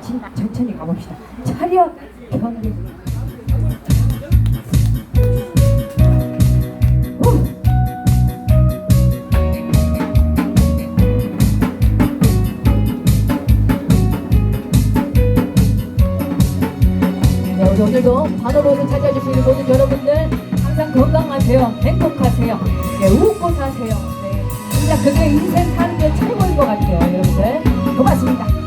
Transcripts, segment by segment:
진, 천천히 가봅시다. 차렷 경례. 네, 오늘도 반으로를 찾아주시는 모든 여러분들 항상 건강하세요 행복하세요 네, 웃고 사세요 네. 진짜 그게 인생 사는 게 최고인 것 같아요 여러분들 고맙습니다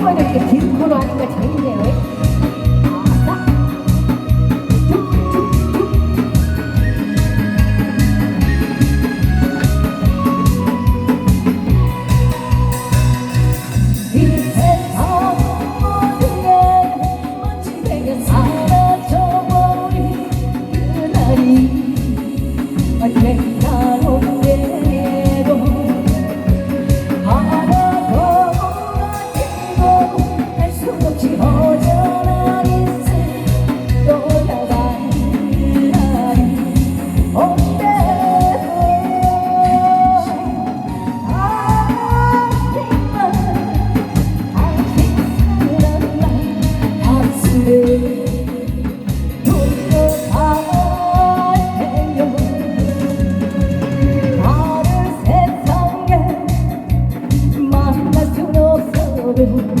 코너니까 긴 코너 아닌가 के बुद्धि